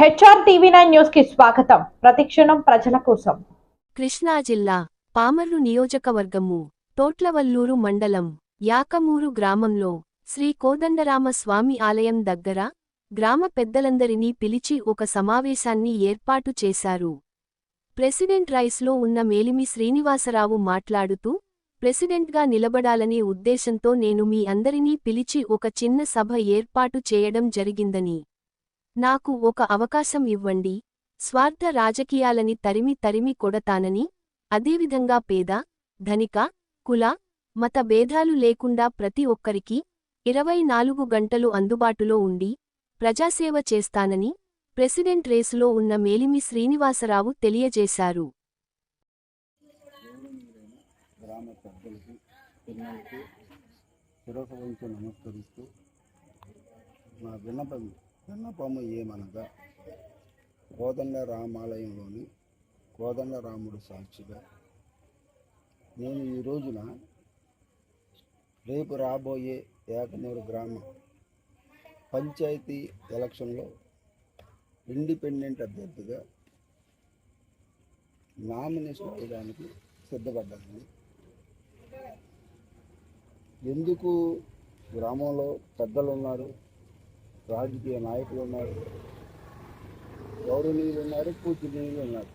HR TV nine న్యూస్కి స్వాగతం. ప్రతిక్షణం ప్రజల కోసం. కృష్ణా జిల్లా పామర్రు నియోజకవర్గము తోట్లవల్లూరు మండలం యాకమూరు గ్రామంలో శ్రీ కోదండరామ స్వామి ఆలయం దగ్గర గ్రామ పెద్దలందరినీ పిలిచి ఒక సమావేశాన్ని ఏర్పాటు చేశారు. ప్రెసిడెంట్ రైస్లో ఉన్న మేలిమి శ్రీనివాసరావు మాట్లాడుతూ ప్రెసిడెంట్గా నిలబడాలనే ఉద్దేశంతో నేను మీ అందరినీ పిలిచి ఒక చిన్న సభ ఏర్పాటు చేయడం జరిగిందని నాకు ఒక అవకాశం ఇవ్వండి. స్వార్థ రాజకీయాలని తరిమి తరిమి కొడతానని అదేవిధంగా పేద ధనిక కుల మత భేదాలు లేకుండా ప్రతి ఒక్కరికి ఇరవై నాలుగు గంటలు అందుబాటులో ఉండి ప్రజాసేవ చేస్తానని ప్రెసిడెంట్ రేసులో ఉన్న మేలిమి శ్రీనివాసరావు తెలియజేశారు. గ్రామ శిరస నమస్కరిస్తూ నా విన్నపం విన్నపము ఏమనగా కోదండ రామాలయంలోని కోదండ రాముడు సాక్షిగా నేను ఈ రోజున రేపు రాబోయే ఏకమూరు గ్రామ పంచాయతీ ఎలక్షన్లో ఇండిపెండెంట్ అభ్యర్థిగా నామినేషన్ చేయడానికి సిద్ధపడ్డాను ఎందుకు గ్రామంలో పెద్దలు ఉన్నారు? రాజకీయ నాయకులు ఉన్నారు. గౌరవనీయులు ఉన్నారు పూజనీయులు ఉన్నారు.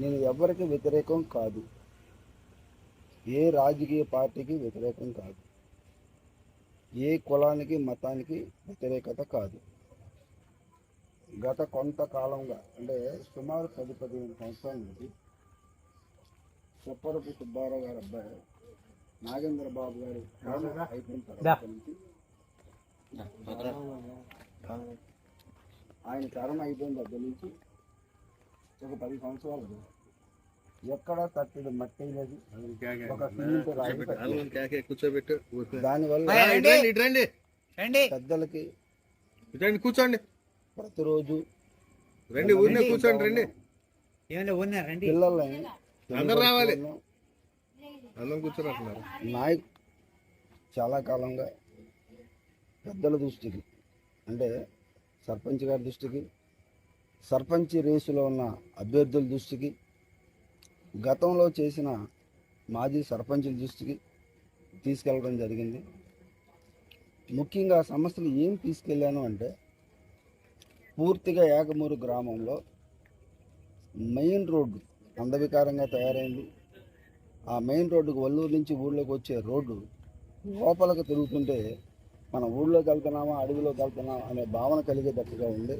నేను ఎవరికి వ్యతిరేకం కాదు. ఏ రాజకీయ పార్టీకి వ్యతిరేకం కాదు. ఏ కులానికి మతానికి వ్యతిరేకత కాదు. గత కొంతకాలంగా అంటే సుమారు పది పదిహేను సంవత్సరాల నుంచి చెప్పరపు సుబ్బారావు గారి అబ్బాయి నాగేంద్ర బాబు గారు అయిపోయిన తర్వాత నుంచి ఆయన తరం అయిపోయిన దగ్గర నుంచి ఒక పది సంవత్సరాలు ఎక్కడ తట్టడు మట్టి లేదు ఒక. కూర్చోబెట్టు దానివల్ల రండి ఇటు రండి రండి పెద్దలకి రండి కూర్చోండి ప్రతిరోజు రండి ఊరినే కూర్చోండి రండి రండి పిల్లల్ని అందరూ రావాలి. అందరం నాయక్ చాలా కాలంగా పెద్దల దృష్టికి అంటే సర్పంచ్ గారి దృష్టికి సర్పంచ్ రేసులో ఉన్న అభ్యర్థుల దృష్టికి గతంలో చేసిన మాజీ సర్పంచుల దృష్టికి తీసుకెళ్ళడం జరిగింది. ముఖ్యంగా సమస్యలు ఏం తీసుకెళ్ళాను అంటే పూర్తిగా ఏకమూరు గ్రామంలో మెయిన్ రోడ్డు అందవికారంగా తయారైంది. ఆ మెయిన్ రోడ్డుకు వల్లూరు నుంచి ఊళ్ళోకి వచ్చే రోడ్డు లోపలికి తిరుగుతుంటే మనం ఊళ్ళోకి వెళ్తున్నామా అడవిలోకి వెళ్తున్నామా అనే భావన కలిగేటట్టుగా ఉంది.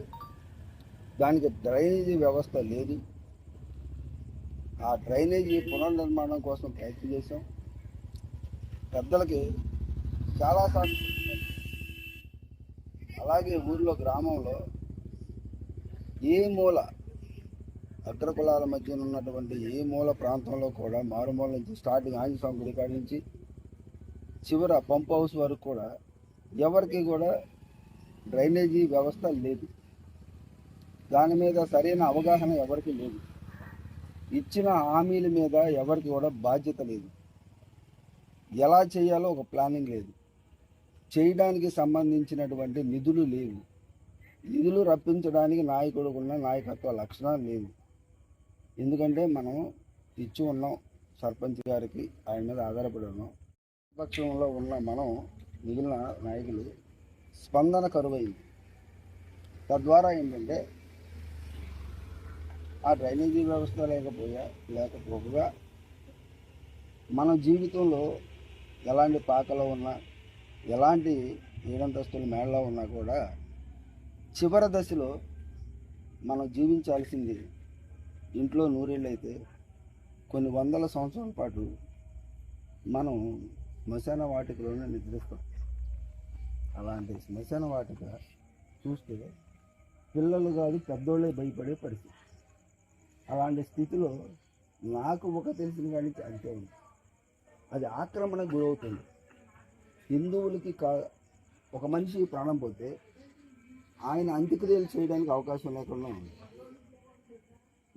దానికి డ్రైనేజీ వ్యవస్థ లేదు. ఆ డ్రైనేజీ పునర్నిర్మాణం కోసం ప్రయత్నం చేశాం. పెద్దలకి చాలాసార్లు అలాగే ఊర్లో గ్రామంలో ఏ మూల అగ్రకులాల మధ్య ఉన్నటువంటి ఏ మూల ప్రాంతంలో కూడా మారుమూల నుంచి స్టార్టింగ్ ఆంజస్వామి గుడి కాడి నుంచి చివర పంప్ హౌస్ వరకు కూడా ఎవరికి కూడా డ్రైనేజీ వ్యవస్థ లేదు. దాని మీద సరైన అవగాహన ఎవరికి లేదు. ఇచ్చిన హామీల మీద ఎవరికి కూడా బాధ్యత లేదు. ఎలా చేయాలో ఒక ప్లానింగ్ లేదు. చేయడానికి సంబంధించినటువంటి నిధులు లేవు. నిధులు రప్పించడానికి నాయకుడు ఉన్న నాయకత్వ లక్షణాలు లేవు. ఎందుకంటే మనం ఇచ్చి ఉన్నాం సర్పంచ్ గారికి ఆయన మీద ఆధారపడి ఉన్నాం. పక్షంలో ఉన్న మనం మిగిలిన నాయకులు స్పందన కరువైంది. తద్వారా ఏంటంటే ఆ డ్రైనేజీ వ్యవస్థ లేకపోయా లేకపోగా మన జీవితంలో ఎలాంటి పాకలో ఉన్నా ఎలాంటి ఏడంతస్తుల మేడలో ఉన్నా కూడా చివరి దశలో మనం జీవించాల్సింది ఇంట్లో నూరేళ్ళైతే కొన్ని వందల సంవత్సరాల పాటు మనం శ్మశాన వాటికలోనే నిద్రిస్తాం. అలాంటి శ్మశాన వాటిక చూస్తే పిల్లలు కాదు పెద్దోళ్ళే భయపడే పరిస్థితి. అలాంటి స్థితిలో నాకు ఒక తెలిసిన కానీ అంతే ఉంది. అది ఆక్రమణకు గురవుతుంది. హిందువులకి కా ఒక మనిషి ప్రాణం పోతే ఆయన అంత్యక్రియలు చేయడానికి అవకాశం లేకుండా ఉంది.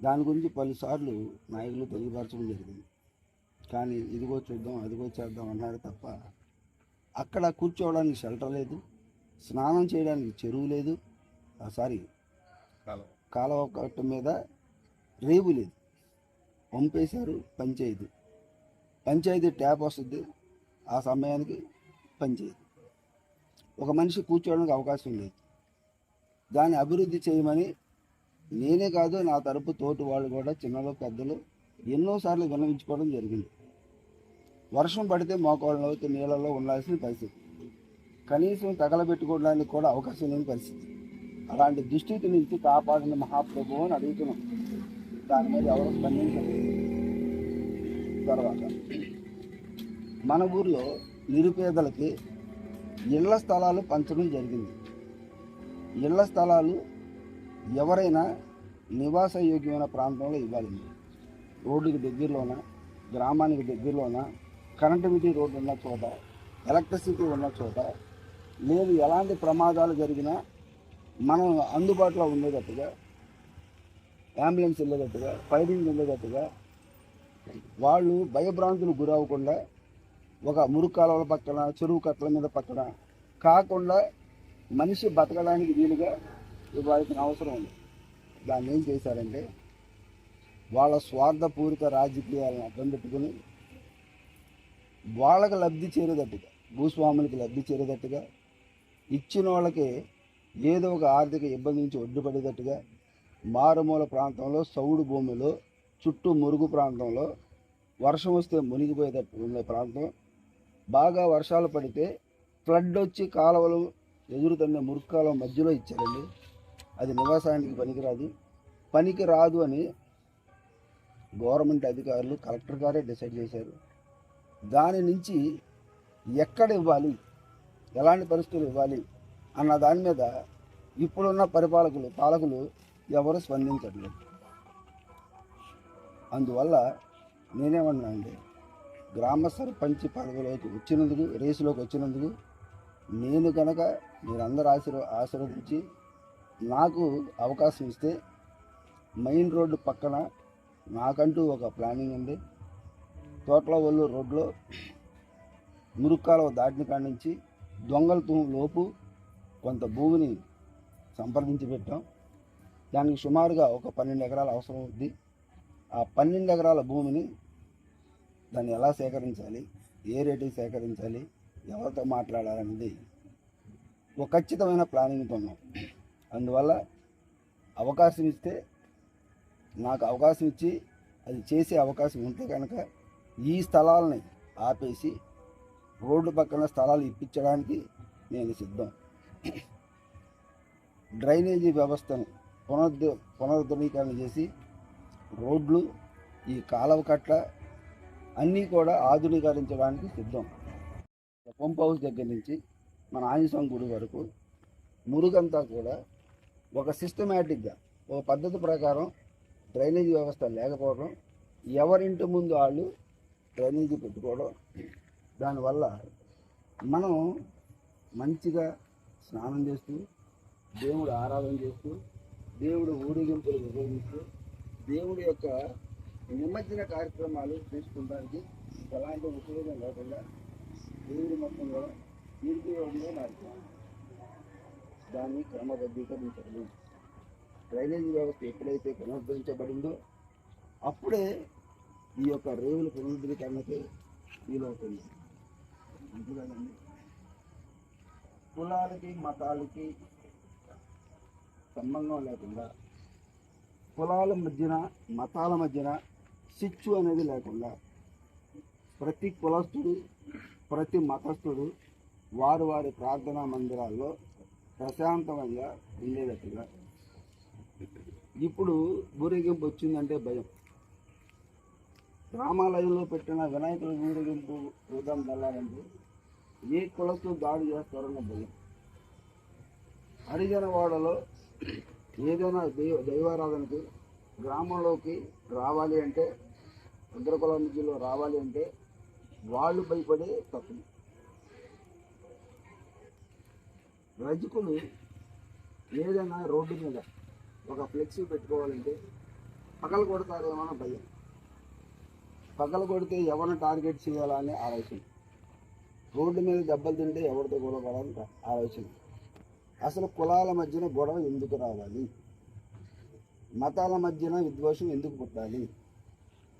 దాని గురించి పలుసార్లు నాయకులు తెలియపరచడం జరిగింది. కానీ ఇదిగో చూద్దాం అదిగో చేద్దాం అన్నారు తప్ప అక్కడ కూర్చోవడానికి షెల్టర్ లేదు. స్నానం చేయడానికి చెరువు లేదు. సారీ కాలం కాలువ. కట్ట మీద రేవు లేదు. పంపేశారు పంచాయతీ. పంచాయతీ ట్యాప్ వస్తుంది. ఆ సమయానికి పంచాయతీ. ఒక మనిషి కూర్చోవడానికి అవకాశం లేదు. దాన్ని అభివృద్ధి చేయమని నేనే కాదు నా తరపు తోటి వాళ్ళు కూడా చిన్నలు పెద్దలు ఎన్నోసార్లు విన్నవించుకోవడం జరిగింది. వర్షం పడితే మోకాళ్ళలో నీళ్ళలో ఉండాల్సిన పరిస్థితి. కనీసం తగలబెట్టుకోవడానికి కూడా అవకాశం లేని పరిస్థితి. అలాంటి దుస్థితి నుంచి కాపాడిన మహాప్రభు అని అడుగుతున్నాం. దాని మీద ఎవరు స్పందించలేదు తర్వాత మన ఊర్లో నిరుపేదలకి ఇళ్ళ స్థలాలు పంచడం జరిగింది. ఇళ్ళ స్థలాలు ఎవరైనా నివాస యోగ్యమైన ప్రాంతంలో ఇవ్వాలి. రోడ్డుకి దగ్గరలోన గ్రామానికి దగ్గరలోన కనెక్టివిటీ రోడ్డు ఉన్న చోట ఎలక్ట్రిసిటీ ఉన్న చోట లేదు ఎలాంటి ప్రమాదాలు జరిగినా మనం అందుబాటులో ఉండేటట్టుగా అంబులెన్స్ వెళ్ళేటట్టుగా ఫైరింగ్ వెళ్ళేటట్టుగా వాళ్ళు భయభ్రాంతులు గురవ్వకుండా ఒక మురుగు కాలువల పక్కన చెరువు కట్టల మీద పక్కన కాకుండా మనిషి బతకడానికి వీలుగా ఇవ్వాల్సిన అవసరం ఉంది. దాన్ని ఏం చేశారంటే వాళ్ళ స్వార్థపూరిత రాజకీయాలను అడ్డం పెట్టుకుని వాళ్ళకి లబ్ధి చేరేటట్టుగా భూస్వాములకి లబ్ధి చేరేటట్టుగా ఇచ్చిన వాళ్ళకి ఏదో ఒక ఆర్థిక ఇబ్బంది నుంచి ఒడ్డుపడేటట్టుగా మారుమూల ప్రాంతంలో సౌడు భూమిలో చుట్టూ మురుగు ప్రాంతంలో వర్షం వస్తే మునిగిపోయేటట్టు ఉండే ప్రాంతం. బాగా వర్షాలు పడితే ఫ్లడ్ వచ్చి కాలువలు ఎదురుతున్న మురుగు మధ్యలో ఇచ్చారండి. అది నివాసానికి పనికిరాదు. పనికి రాదు అని గవర్నమెంట్ అధికారులు కలెక్టర్ గారే డిసైడ్ చేశారు. దాని నుంచి ఎక్కడ ఇవ్వాలి? ఎలాంటి పరిస్థితులు ఇవ్వాలి? అన్న దాని మీద ఇప్పుడున్న పరిపాలకులు పాలకులు ఎవరు స్పందించట్లేదు. అందువల్ల నేనేమన్నా అండి గ్రామ సర్పంచ్ పదవిలోకి వచ్చినందుకు రేసులోకి వచ్చినందుకు నేను కనుక మీరందరూ ఆశీర్వ ఆశీర్వదించి నాకు అవకాశం ఇస్తే మెయిన్ రోడ్డు పక్కన నాకంటూ ఒక ప్లానింగ్ ఉంది. తోటల ఒళ్ళు రోడ్లో మురుక్కాలవ దాటిన కాడి నుంచి దొంగల లోపు కొంత భూమిని సంప్రదించి పెట్టాం. దానికి సుమారుగా ఒక పన్నెండు ఎకరాల అవసరం ఉంది. ఆ పన్నెండు ఎకరాల భూమిని దాన్ని ఎలా సేకరించాలి ఏ రేటుకి సేకరించాలి ఎవరితో మాట్లాడాలనేది ఒక ఖచ్చితమైన ప్లానింగ్తో ఉన్నాం. అందువల్ల అవకాశం ఇస్తే నాకు అవకాశం ఇచ్చి అది చేసే అవకాశం ఉంటే కనుక ఈ స్థలాలని ఆపేసి రోడ్డు పక్కన స్థలాలు ఇప్పించడానికి నేను సిద్ధం. డ్రైనేజీ వ్యవస్థను పునరుద్ధ పునరుద్ధరణీకరణ చేసి రోడ్లు ఈ కాలువ కట్ల అన్నీ కూడా ఆధునీకరించడానికి సిద్ధం. పంప్ హౌస్ దగ్గర నుంచి మన ఆంజనేయ గుడి వరకు మురుగంతా కూడా ఒక సిస్టమేటిక్గా ఒక పద్ధతి ప్రకారం డ్రైనేజీ వ్యవస్థ లేకపోవడం ఎవరింటి ముందు వాళ్ళు డ్రైనేజీ పెట్టుకోవడం. దానివల్ల మనం మంచిగా స్నానం చేస్తూ దేవుడు ఆరాధన చేస్తూ దేవుడు ఊరేగింపులు ఉపయోగిస్తూ దేవుడి యొక్క నిమజ్జన కార్యక్రమాలు తీసుకుంటానికి ఎలాంటి ఉపయోగం లేకుండా దేవుడి మొత్తం కూడా నిరుపయోగంగా మారుతుంది దాన్ని క్రమబద్ధీకరించడం. డ్రైనేజీ వ్యవస్థ ఎప్పుడైతే పునరుద్ధరించబడిందో అప్పుడే ఈ యొక్క రేవుల పునరుద్ధరీకరణకి వీలవుతుంది అంతేకాదండి. కులాలకి మతాలకి సంబంధం లేకుండా కులాల మధ్యన మతాల మధ్యన సిచ్చు అనేది లేకుండా ప్రతి కులస్తుడు ప్రతి మతస్థుడు వారు వారి ప్రార్థనా మందిరాల్లో ప్రశాంతంగా ఉండేటట్టుగా. ఇప్పుడు ఊరేగింపు వచ్చిందంటే భయం. రామాలయంలో పెట్టిన వినాయకుల ఊరేగింపు చూద్దాం వెళ్ళాలంటే ఏ కులస్తు దాడి చేస్తారన్న భయం. హరిజన వాడలో ఏదైనా దైవ దైవారాధనకి గ్రామంలోకి రావాలి అంటే అగ్రకుల మధ్యలో రావాలి అంటే వాళ్ళు భయపడే తప్పు. రజకులు ఏదైనా రోడ్డు మీద ఒక ఫ్లెక్సీ పెట్టుకోవాలంటే పగలు కొడతారేమో భయం. పగల కొడితే ఎవరిని టార్గెట్ చేయాలని ఆలోచన. రోడ్డు మీద దెబ్బలు తింటే ఎవరితో గొడవ పడాలని ఆలోచన. అసలు కులాల మధ్యన గొడవ ఎందుకు రావాలి? మతాల మధ్యన విద్వేషం ఎందుకు పుట్టాలి?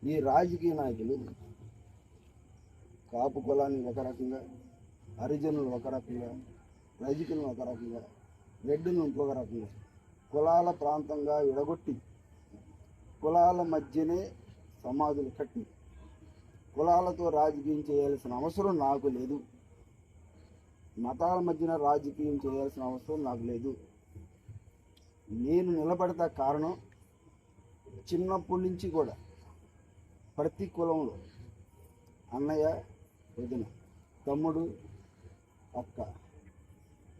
ఈ రాజకీయ నాయకులు కాపు కులాన్ని ఒక రకంగా హరిజనులు ఒక రకంగా రజకులను ఒక రకంగా రెడ్డును ఇంకొక రకంగా కులాల ప్రాంతంగా విడగొట్టి కులాల మధ్యనే సమాధులు కట్టి కులాలతో రాజకీయం చేయాల్సిన అవసరం నాకు లేదు. మతాల మధ్యన రాజకీయం చేయాల్సిన అవసరం నాకు లేదు. నేను నిలబడతా కారణం చిన్నప్పటి నుంచి కూడా ప్రతి కులంలో అన్నయ్య వదిన తమ్ముడు అక్క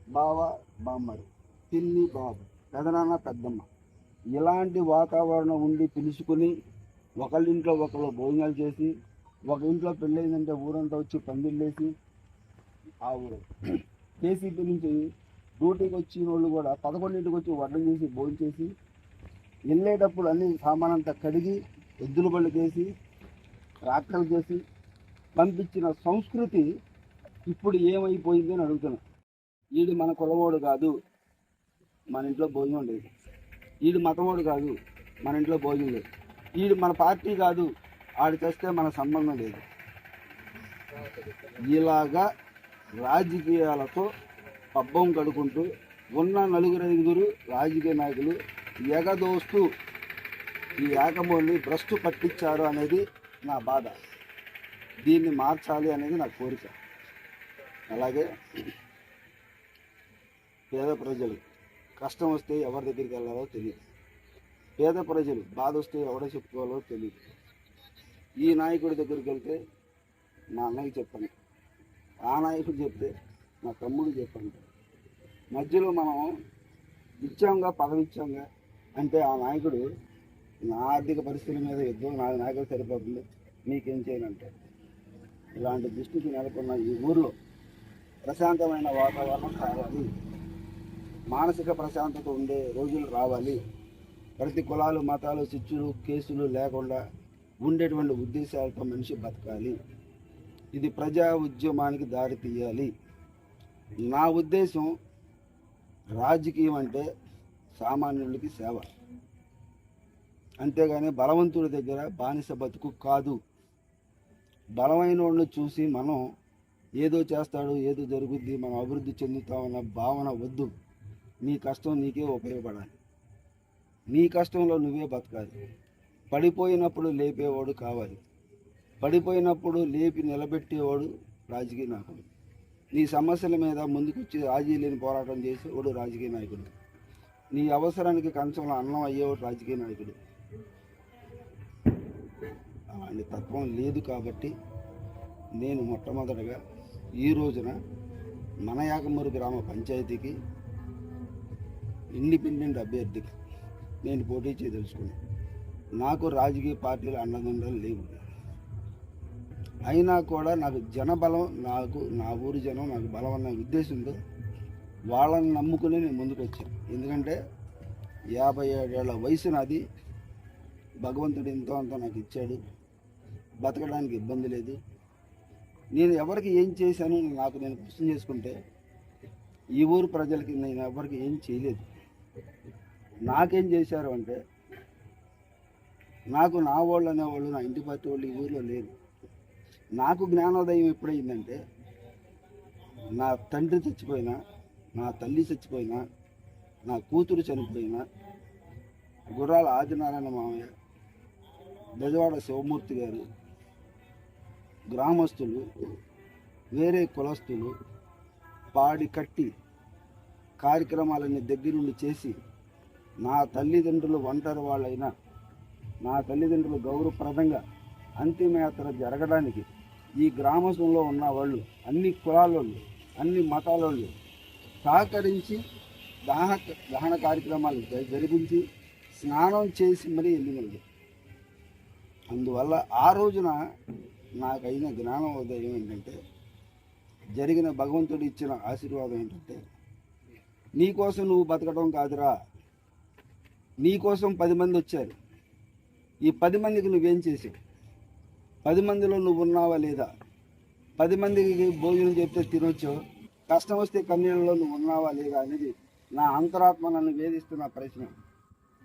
బావ బామ్మడి పిన్ని బాబు పెదనాన్న పెద్దమ్మ ఇలాంటి వాతావరణం ఉండి పిలుచుకుని ఒకళ్ళింట్లో ఒకళ్ళు భోజనాలు చేసి ఒక ఇంట్లో పెళ్ళైందంటే ఊరంతా వచ్చి పందిళ్ళేసి ఆ ఊరు. కేసీపీ నుంచి డ్యూటీకి వచ్చిన వాళ్ళు కూడా పదకొండింటికి వచ్చి వడ్డం చేసి భోజనం చేసి వెళ్ళేటప్పుడు అన్ని సామానంతా కడిగి ఎద్దుల బళ్ళు చేసి ట్రాక్టర్లు చేసి పంపించిన సంస్కృతి ఇప్పుడు ఏమైపోయింది అని అడుగుతున్నా. వీడు మన కులవాడు కాదు మన ఇంట్లో భోజనం లేదు. వీడు మతవాడు కాదు మన ఇంట్లో భోజనం లేదు. వీడు మన పార్టీ కాదు ఆడి చేస్తే మన సంబంధం లేదు. ఇలాగా రాజకీయాలతో పబ్బం కడుకుంటూ ఉన్న నలుగురు ఐదుగురు రాజకీయ నాయకులు ఎగదోస్తూ ఈ ఏకమూల్ని భ్రష్టు పట్టించారు అనేది నా బాధ. దీన్ని మార్చాలి అనేది నా కోరిక. అలాగే పేద ప్రజలు కష్టం వస్తే ఎవరి దగ్గరికి వెళ్ళాలో తెలియదు. పేద ప్రజలు బాధ వస్తే ఎవడో చెప్పుకోవాలో తెలియదు. ఈ నాయకుడి దగ్గరికి వెళ్తే మా అన్నయ్య చెప్పండి ఆ నాయకుడు చెప్తే మా తమ్ముడు చెప్పండి మధ్యలో మనం ఇచ్చాంగా పదవిచ్చాంగా అంటే ఆ నాయకుడు నా ఆర్థిక పరిస్థితుల మీద యుద్ధం నా నాయకుడు సరిపోతుంది మీకేం చేయనంటే ఇలాంటి దృష్టికి నెలకొన్న ఈ ఊర్లో ప్రశాంతమైన వాతావరణం కావాలి. మానసిక ప్రశాంతత ఉండే రోజులు రావాలి. ప్రతి కులాలు మతాలు చిచ్చులు కేసులు లేకుండా ఉండేటువంటి ఉద్దేశాలతో మనిషి బతకాలి. ఇది ప్రజా ఉద్యమానికి దారి తీయాలి. నా ఉద్దేశం రాజకీయం అంటే సామాన్యులకి సేవ. అంతేగాని బలవంతుడి దగ్గర బానిస బతుకు కాదు. బలమైన వాళ్ళని చూసి మనం ఏదో చేస్తాడు ఏదో జరుగుద్ది మనం అభివృద్ధి చెందుతామన్న భావన వద్దు. నీ కష్టం నీకే ఉపయోగపడాలి. నీ కష్టంలో నువ్వే బతకాలి. పడిపోయినప్పుడు లేపేవాడు కావాలి. పడిపోయినప్పుడు లేపి నిలబెట్టేవాడు రాజకీయ నాయకుడు. నీ సమస్యల మీద ముందుకొచ్చి రాజీ లేని పోరాటం చేసేవాడు రాజకీయ నాయకుడు. నీ అవసరానికి కంచంలో అన్నం అయ్యేవాడు రాజకీయ నాయకుడు. అలాంటి తత్వం లేదు కాబట్టి నేను మొట్టమొదటగా ఈ రోజున మనయాకమూరు గ్రామ పంచాయతీకి ఇండిపెండెంట్ అభ్యర్థికి నేను పోటీ చేయదలుచుకున్నాను. నాకు రాజకీయ పార్టీలు అండదండలు లేవు. అయినా కూడా నాకు జనబలం నాకు నా ఊరి జనం నాకు బలం అన్న ఉద్దేశంతో వాళ్ళని నమ్ముకుని నేను ముందుకు వచ్చాను ఎందుకంటే యాభై ఏడేళ్ళ వయసు నాది. భగవంతుడు ఎంతో అంత నాకు ఇచ్చాడు. బతకడానికి ఇబ్బంది లేదు. నేను ఎవరికి ఏం చేశాను నాకు నేను క్వశ్చన్ చేసుకుంటే ఈ ఊరు ప్రజలకి నేను ఎవరికి ఏం చేయలేదు. నాకేం చేశారు అంటే నాకు నా వాళ్ళు అనేవాళ్ళు నా ఇంటి పార్టీ వాళ్ళు ఈ ఊర్లో లేరు. నాకు జ్ఞానోదయం ఎప్పుడైందంటే నా తండ్రి చచ్చిపోయినా నా తల్లి చచ్చిపోయినా నా కూతురు చనిపోయినా గుర్రాల ఆదినారాయణ మామయ్య బెజవాడ శివమూర్తి గారు గ్రామస్తులు వేరే కులస్తులు పాడి కట్టి కార్యక్రమాలన్నీ దగ్గరుండి చేసి నా తల్లిదండ్రులు ఒంటరి వాళ్ళైనా నా తల్లిదండ్రులు గౌరవప్రదంగా అంతిమయాత్ర జరగడానికి ఈ గ్రామంలో ఉన్న వాళ్ళు అన్ని కులాలోళ్ళు అన్ని మతాలోళ్ళు సహకరించి దహన దహన కార్యక్రమాలు జరిపించి స్నానం చేసి మరీ వెళ్ళినది అందువల్ల ఆ రోజున నాకైన జ్ఞానోదయం ఏంటంటే జరిగిన భగవంతుడు ఇచ్చిన ఆశీర్వాదం ఏంటంటే నీకోసం నువ్వు బతకడం కాదురా. నీకోసం పది మంది వచ్చారు. ఈ పది మందికి నువ్వేం చేసావు? పది మందిలో నువ్వు ఉన్నావా లేదా? పది మందికి భోజనం చెప్తే తినొచ్చు. కష్టం వస్తే కన్నీళ్ళలో నువ్వు ఉన్నావా లేదా అనేది నా అంతరాత్మ నన్ను వేధిస్తున్న ప్రశ్న.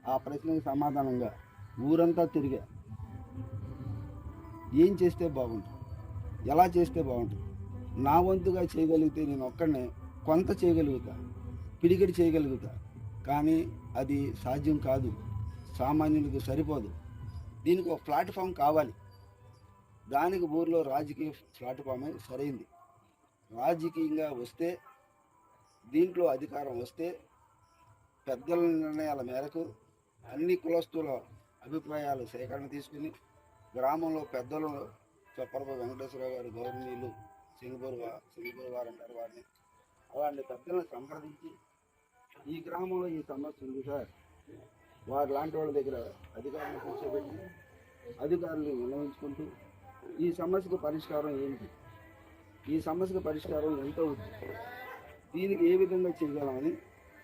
ఆ ప్రశ్నకి సమాధానంగా ఊరంతా తిరిగా. ఏం చేస్తే బాగుంటుంది? ఎలా చేస్తే బాగుంటుంది? నా వంతుగా చేయగలిగితే నేను ఒక్కడనే కొంత చేయగలుగుతా పిడికిడి చేయగలుగుతా. కానీ అది సాధ్యం కాదు. సామాన్యులకు సరిపోదు. దీనికి ఒక ప్లాట్ఫామ్ కావాలి. దానికి ఊర్లో రాజకీయ ప్లాట్ఫామే సరైంది. రాజకీయంగా వస్తే దీంట్లో అధికారం వస్తే పెద్దల నిర్ణయాల మేరకు అన్ని కులస్తుల అభిప్రాయాలు సేకరణ తీసుకుని గ్రామంలో పెద్దలు చొప్పరపు వెంకటేశ్వరరావు గారు గౌరవనీయులు సింగపూర్ సింగపూర్ వారు అంటారు వారిని. అలాంటి పెద్దలను సంప్రదించి ఈ గ్రామంలో ఈ సమస్య ఉంది సార్. వారు లాంటి వాళ్ళ దగ్గర అధికారులను కూర్చోబెట్టి అధికారులు నిర్ణయించుకుంటూ ఈ సమస్యకు పరిష్కారం ఏంటి ఈ సమస్యకు పరిష్కారం ఎంత అవుతుంది దీనికి ఏ విధంగా చేయగలమని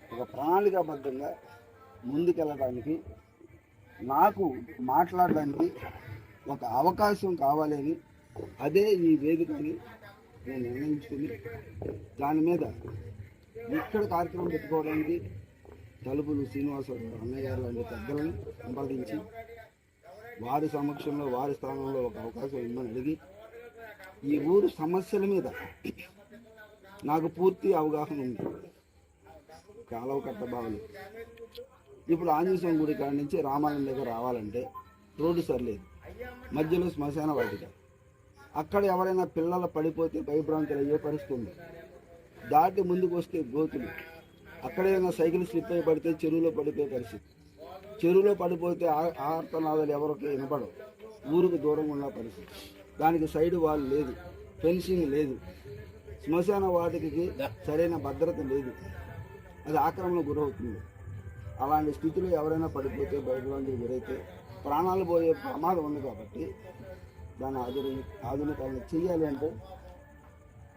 ఒక ప్రణాళికాబద్ధంగా ముందుకెళ్ళడానికి నాకు మాట్లాడడానికి ఒక అవకాశం కావాలని అదే ఈ వేదికని నేను నిర్ణయించుకుని దాని మీద ఇక్కడ కార్యక్రమం పెట్టుకోవడానికి తలుపులు శ్రీనివాసరావు అన్నయ్య గారు లాంటి పెద్దలను సంప్రదించి వారి సమక్షంలో వారి స్థానంలో ఒక అవకాశం ఇమ్మని అడిగి ఈ ఊరు సమస్యల మీద నాకు పూర్తి అవగాహన ఉంది. కాలువ కట్ట బావులు ఇప్పుడు ఆంజనేయ గుడి కాడి నుంచి రామాలయం దగ్గర రావాలంటే రోడ్డు సరిలేదు. మధ్యలో శ్మశాన వాటిక. అక్కడ ఎవరైనా పిల్లలు పడిపోతే భయభ్రాంతులు అయ్యే పరిస్థితి ఉంది. దాటి ముందుకు వస్తే గోతులు. అక్కడే ఏదైనా సైకిల్ స్లిప్ అయి పడితే చెరువులో పడిపోయే పరిస్థితి. చెరువులో పడిపోతే ఆ- ఆర్తనాదాలు ఎవరికి వినపడవు. ఊరికి దూరంగా ఉన్న పరిస్థితి. దానికి సైడ్ వాల్ లేదు ఫెన్సింగ్ లేదు శ్మశాన వాటికి సరైన భద్రత లేదు. అది ఆక్రమణ గురవుతుంది. అలాంటి స్థితిలో ఎవరైనా పడిపోతే భయభ్రాంతికి గురైతే ప్రాణాలు పోయే ప్రమాదం ఉంది కాబట్టి దాన్ని ఆధుని ఆధునికంగా చేయాలి అంటే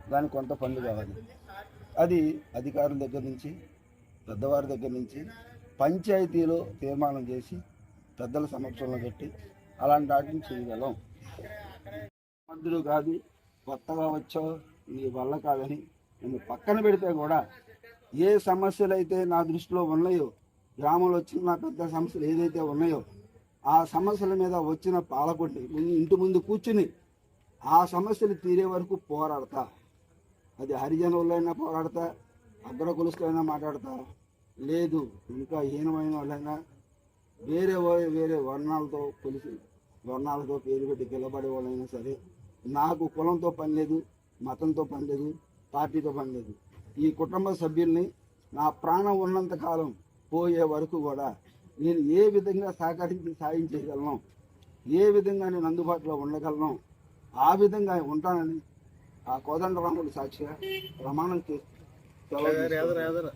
దానికి కొంత పనులు కావాలి. అది అధికారుల దగ్గర నుంచి పెద్దవారి దగ్గర నుంచి పంచాయతీలో తీర్మానం చేసి పెద్దల సమక్షంలో పెట్టి అలాంటి వాటిని చేయగలం. మంత్రులు కాదు కొత్తగా వచ్చావు నీ వల్ల కాదని నేను పక్కన పెడితే కూడా ఏ సమస్యలు అయితే నా దృష్టిలో ఉన్నాయో గ్రామంలో చిన్న పెద్ద సమస్యలు ఏదైతే ఉన్నాయో ఆ సమస్యల మీద వచ్చిన పాలకొండి ఇంటి ముందు కూర్చుని ఆ సమస్యలు తీరే వరకు పోరాడతా. అది హరిజనులైనా పోరాడతా అగ్ర కులస్తులైనా మాట్లాడతా లేదు ఇంకా హీనమైన వాళ్ళైనా వేరే వేరే వర్ణాలతో కొలిసి వర్ణాలతో పేరు పెట్టి పిలబడే వాళ్ళైనా సరే నాకు కులంతో పని లేదు మతంతో పని లేదు పార్టీతో పని లేదు. ఈ కుటుంబ సభ్యుల్ని నా ప్రాణం ఉన్నంత కాలం పోయే వరకు కూడా నేను ఏ విధంగా సహకరించి సాయం చేయగలను ఏ విధంగా నేను అందుబాటులో ఉండగలను ఆ విధంగా ఉంటానని ఆ కోదండరాముడు సాక్షిగా ప్రమాణం చేస్తూ ಯಾವ್ದಾರ. ಯಾವ್ದಾರ?